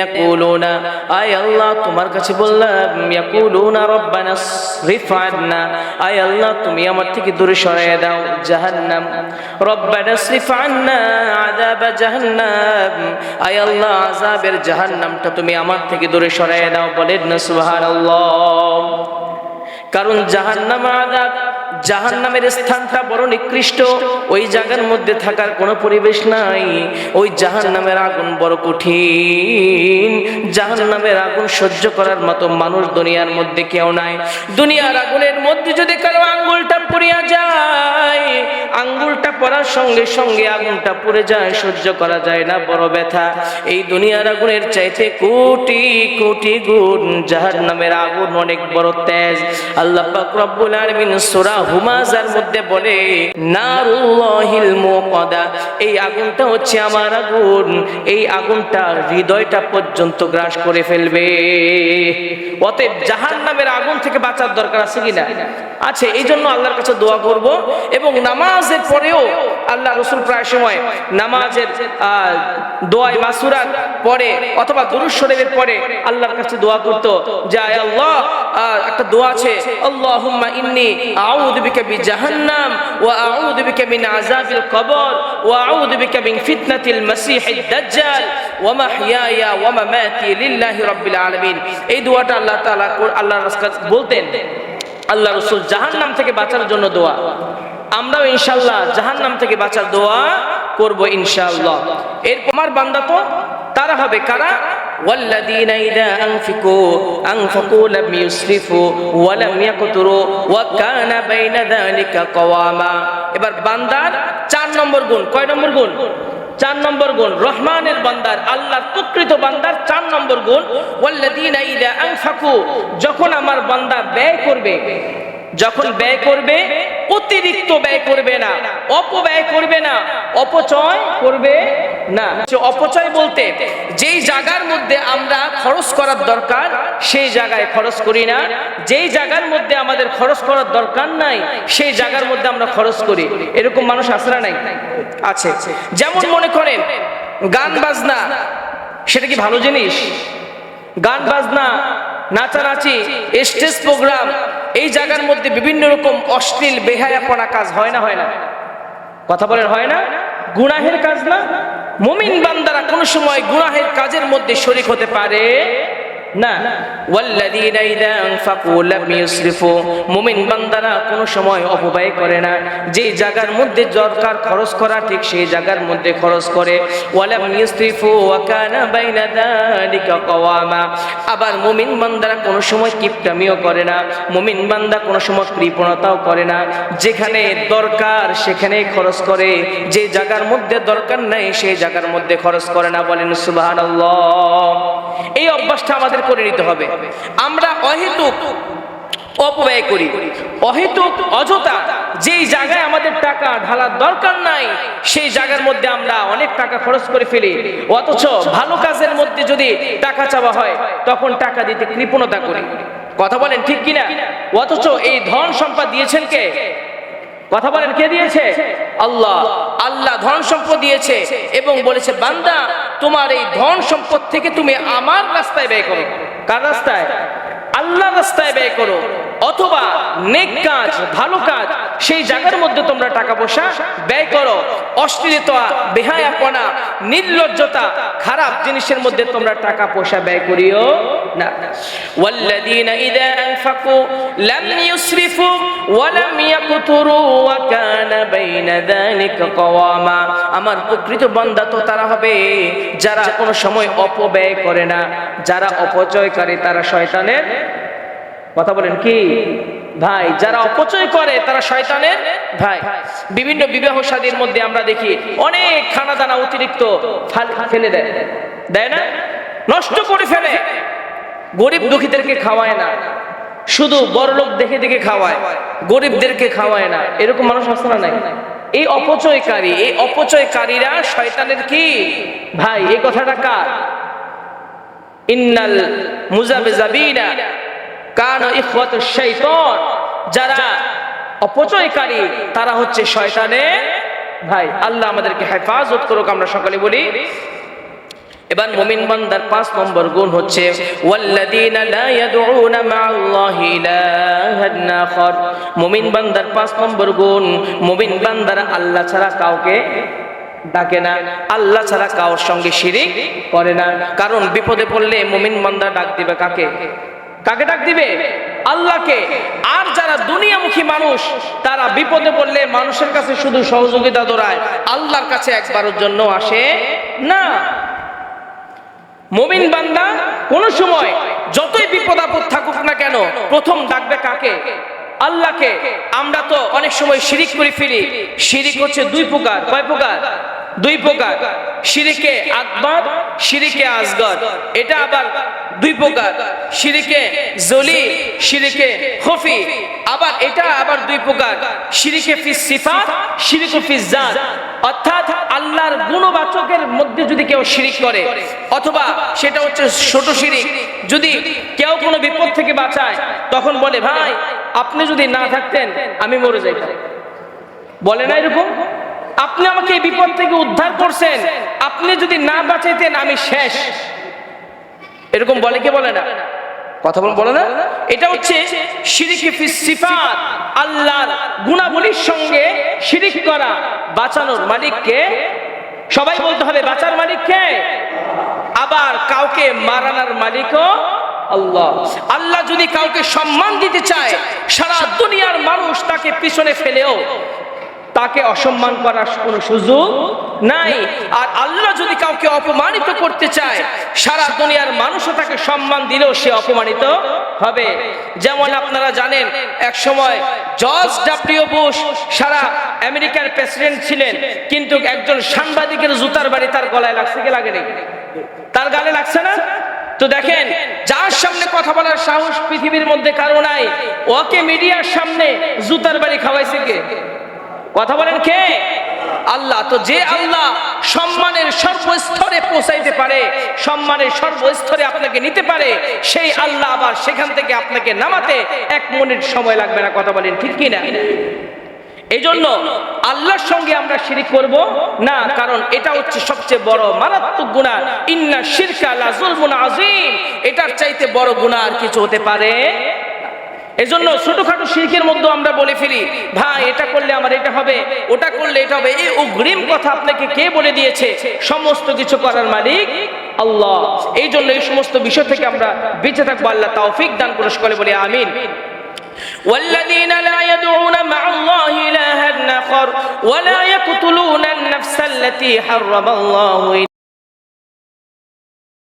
ইয়াকুলুনা। আয় আল্লাহ, তোমার কাছে বললাম, ইয়াকুলুনা রব্বানা আন্না। আয় আল্লাহ, তুমি আমার থেকে দূরে সরাইয়া দাও, জাহান্নাম। রব্বানা আন্না আযাব জাহান্নাম। আয় আল্লাহ, আযাবের জাহান্নামটা তুমি আমার থেকে দূরে সরাইয়া দাও, বলেন না, সুবহানাল্লাহ। কারণ জাহান্নাম আযাব, জাহান্নামের স্থানটা বড় নিকৃষ্ট। ওই জায়গার মধ্যে থাকার কোনো পরিবেশ নাই। ওই জাহান্নামের আগুন বড় কঠিন। জাহান্নামের আগুন সহ্য করার মতো মানুষ দুনিয়ার মধ্যে কেউ নাই। দুনিয়ার আগুনের মধ্যে যদি কারও আঙ্গুলটা পড়িয়া যায়, আঙ্গুলটা পড়ার সঙ্গে সঙ্গে আগুনটা পড়ে যায়, সহ্য করা যায় না, বড় ব্যথা। এই দুনিয়ার আগুনের চাইতে কোটি কোটি গুণ জাহান্নামের আগুন অনেক বড় তেজ। আল্লাহ রব্বুল আলামিন সূরা হুমাজার মধ্যে বলে, নারুল্লাহিল মুকাদা এই আগুনটা হচ্ছে আমার আগুন। এই আগুনটা হৃদয়টা পর্যন্ত গ্রাস করে ফেলবে। অতএব জাহান নামের আগুন থেকে বাঁচার দরকার আছে কিনা? আছে এই জন্য আল্লাহর কাছে দোয়া করব এবং নামাজের পরেও আল্লাহ রসুল প্রায় সময় নামাজের দোয়াই মাসুরাত পরে অথবা দুরুদ শরীফের পরে আল্লাহর কাছে দোয়া করতো যে আল্লাহ একটা দোয়া আছে, আল্লাহুম্মা ইন্নি আউযু বিকা বি জাহান্নাম ওয়া আউযু বিকা মিন আযাবিল কবর ওয়া আউযু বিকা মিন ফিতনাতিল মাসিহিদ দাজ্জাল ওয়া মাহইয়ায়া ওয়া মামাতি লিল্লাহি রাব্বিল আলামিন। এই দোয়াটা আল্লাহ তাআলা আল্লাহর রাসূল বলতেন, আল্লাহ রসুল জাহান্নাম থেকে বাঁচার জন্য দোয়া। আমরাও ইনশাল্লাহ জাহান্নাম থেকে বাঁচার দোয়া করব ইনশাআল্লাহ এরপর আমার বান্দা তো তারা হবে কারা والذين إذا أنفقوا أنفقوا لم يسرفوا ولم يقتروا وكان بين ذلك قواما এবার বান্দার চার নম্বর গুণ কয় নম্বর গুণ চার নম্বর গুণ রহমানের বান্দার আল্লাহর প্রকৃত বান্দার চার নম্বর গুণ ওয়াল্লাযীনা ইযা আনফাকু যখন আমার বান্দা ব্যয় করবে যখন ব্যয় করবে অতিরিক্ত ব্যয় করবে না। অপব্যয় করবে না অপচয় করবে না। অপচয় বলতে যেই জায়গার মধ্যে আমরা খরচ করার দরকার সেই জায়গায় খরচ করি না। যেই জায়গার মধ্যে আমাদের খরচ করার দরকার নাই সেই জায়গার মধ্যে আমরা খরচ করি। এরকম মানুষ আসরা নাই? আছে। যেমন মনে করেন গান বাজনা সেটা কি ভালো জিনিস? গান বাজনা নাচানাচি স্টেজ প্রোগ্রাম এই জায়গার মধ্যে বিভিন্ন রকম অশ্লীল, বেহায়াপনা কাজ হয় না হয় না। কথা বলেন, হয় না? গুনাহের কাজ না? মুমিন বান্দারা কোনো সময় গুনাহের কাজের মধ্যে শরিক হতে পারে। না। ওয়াল্লাযীনা ইযা আনফাকু লাম ইউসরিফু। মুমিন বান্দারা কোনো সময় অপব্যয় করে না। যে জায়গার মধ্যে দরকার খরচ করা, ঠিক সেই জায়গার মধ্যে খরচ করে। ওয়ালাম ইউসরিফু ওয়া কানা বাইনা যালিকা কওয়ামা। আবার মুমিন বান্দারা কোনো সময় কিপটামিও করে না। মুমিন বান্দা কোনো সময় কৃপণতাও করে না। যেখানে দরকার সেখানেই খরচ করে। যে জায়গার মধ্যে দরকার নাই, সেই জায়গার মধ্যে খরচ করে না বলেন সুবহানাল্লাহ। অভ্যাসটা আমাদের করে নিতে হবে। আমরা অহেতুক অপব্যয় করি। অহেতুক অযথা যেই জায়গায় আমাদের টাকা ঢালার দরকার নাই, সেই জায়গার মধ্যে আমরা অনেক টাকা খরচ করে ফেলি। অথচ ভালো কাজের মধ্যে যদি টাকা চাওয়া হয়, তখন টাকা দিতে কৃপণতা করি। কথা বলেন ঠিক কিনা? অথচ এই ধন সম্পদ দিয়েছেন কে? কথা বলেন, কে দিয়েছে? আল্লাহ। আল্লাহ ধন সম্পদ দিয়েছে এবং বলেছে, বান্দা, তোমার এই ধন সম্পদ থেকে তুমি আমার রাস্তায় ব্যয় করো। কার রাস্তায়? আল্লাহ রাস্তায় ব্যয় করো। অথবা নেক কাজ, ভালো কাজ, সেই জায়গার মধ্যে তোমরা টাকা পয়সা ব্যয় করো। অশ্লীলতা, বেহায়াপনা, নির্লজ্জতা, খারাপ জিনিসের মধ্যে তোমরা টাকা পয়সা ব্যয় করিও না। ওয়াল্লাযীনা ইযা আনফাকু লাম ইউসরিফু ওয়া লাম ইয়াকতুরু ওয়া কানা বাইনা যালিকা কাওয়ামা। আমার প্রকৃত বান্দা তো তারা হবে যারা কোনো সময় অপব্যয় করে না, যারা অপচয়কারী তারা শয়তানের কথা বলেন কি? ভাই, যারা অপচয় করে, তারা শয়তানের ভাই। বিভিন্ন বিবাহ শাদীর মধ্যে আমরা দেখি অনেক খানা দানা অতিরিক্ত ফেলে দেয়। দেয় না? নষ্ট করে ফেলে। গরিব দুঃখীদেরকে খাওয়ায় না। শুধু বড় লোক দেখে দেখে খাওয়ায়, গরিবদেরকে খাওয়ায় না। এরকম মানুষ আছে না নাই? এই অপচয়কারী, এই অপচয়কারীরা শয়তানের কি? ভাই, এই কথাটা কার? ইন্নাল মুজাবিজাবিনা যারা অপচয়কারী, তারা হচ্ছে শয়তানের ভাই। আল্লাহ আমাদেরকে হেফাজত করুক, আমরা সকালে বলি। এবার মুমিন বান্দার পাঁচ নম্বর গুণ হচ্ছে মুমিন বান্দার পাঁচ নম্বর গুণ, মুমিন বান্দারা আল্লাহ ছাড়া কাউকে ডাকে না। আল্লাহ ছাড়া কারোর সঙ্গে শিরিক করে না। কারণ বিপদে পড়লে মুমিন বান্দা ডাক দিবে কাকে? কাকে ডাক দিবে? আল্লাহকে। আর যারা দুনিয়ামুখী মানুষ, তারা বিপদে পড়লে মানুষের কাছে শুধু সহযোগিতা দৌড়ায়। আল্লাহর কাছে একবারের জন্য আসে না। মুমিন বান্দা, কোন সময় যতই বিপদ আপদ থাকুক না কেন, প্রথম ডাকবে কাকে? আল্লাহকে। আমরা তো অনেক সময় শিরিক করে ফিরি শিরিক হচ্ছে দুই প্রকার। কয় প্রকার? দুই প্রকার, শিরিকে আকবর, শিরিকে আসগর। এটা আবার দুই প্রকার, শিরিকে জলি, শিরিকে খফি। আবার এটা আবার দুই প্রকার, শিরিকে ফিস সিফাত, শিরিকে ফিস জাত। অর্থাৎ আল্লাহর গুণবাচকের মধ্যে যদি কেউ শিরিক করে, অথবা সেটা হচ্ছে ছোট শিরিক, যদি কেউ কোনো বিপদ থেকে বাঁচায়, তখন বলে, ভাই, আপনি যদি না থাকতেন, আমি মরে যাইতাম। বলে না এরকম? আপনি আমাকে এই বিপদ থেকে উদ্ধার করছেন। আপনি যদি না বাঁচাইতেন, আমি শেষ। এরকম বলে কে বলে না? কথা বল বলে না? এটা হচ্ছে শিরিকি সিফাত, আল্লাহর গুণাবলীর সঙ্গে শিরিক করা, বাঁচানোর মালিককে সবাই বলতে হবে, বাঁচার মালিককে। আবার কাউকে মারানোর মালিকও আল্লাহ। আল্লাহ যদি কাউকে সম্মান দিতে চায়, সারা দুনিয়ার মানুষ তাকে পিছনে ফেলেও তাকে অসম্মান করার কোনো সুযোগ নাই। আর আল্লাহ যদি কাউকে অপমানিত করতে চায়, সারা দুনিয়ার মানুষও তাকে সম্মান দিলেও সে অপমানিত হবে। যেমন আপনারা জানেন, এক সময় জর্জ ডাব্লিউ বুশ সারা আমেরিকার প্রেসিডেন্ট ছিলেন, কিন্তু একজন সাংবাদিকের জুতার বাড়ি তার গলায় লাগছে কি লাগেনি? তার গালে লাগছে না? তো দেখেন, যার সামনে কথা বলার সাহস পৃথিবীর মধ্যে কারও নাই, ওকে মিডিয়ার সামনে জুতার বাড়ি খাওয়াইছে কে? কথা বলেন কে? আল্লাহ। তো যে আল্লাহ সম্মানের সর্বস্তরে পৌঁছাইতে পারে, সম্মানের সর্বস্তরে আপনাকে নিতে পারে, সেই আল্লাহ আবার সেখান থেকে আপনাকে নামাতে এক মিনিট সময় লাগবে না, কথা বলেন ঠিক কি না এই জন্য আল্লাহর সঙ্গে আমরা শিরিক করব না, কারণ এটা হচ্ছে সবচেয়ে বড় মারাত্মক গুণা ইন্না শিরকা লা যুলমুন আযীম। এটার চাইতে বড় গুণা আর কিছু হতে পারে এজন্য ছোটখাটো শিরকের মধ্যে আমরা বলে ফেলি ভাই এটা করলে আমার এটা হবে ওটা করলে এটা হবে এই অগ্রিম কথা আপনাকে কে বলে দিয়েছে সমস্ত কিছু করার মালিক আল্লাহ এই জন্য এই সমস্ত বিষয় থেকে আমরা বেঁচে থাকবো আল্লাহ তৌফিক দান করে সকলে বলে আমিন والذين لا يدعون مع الله إلها آخر ولا يقتلون النفس التي حرم الله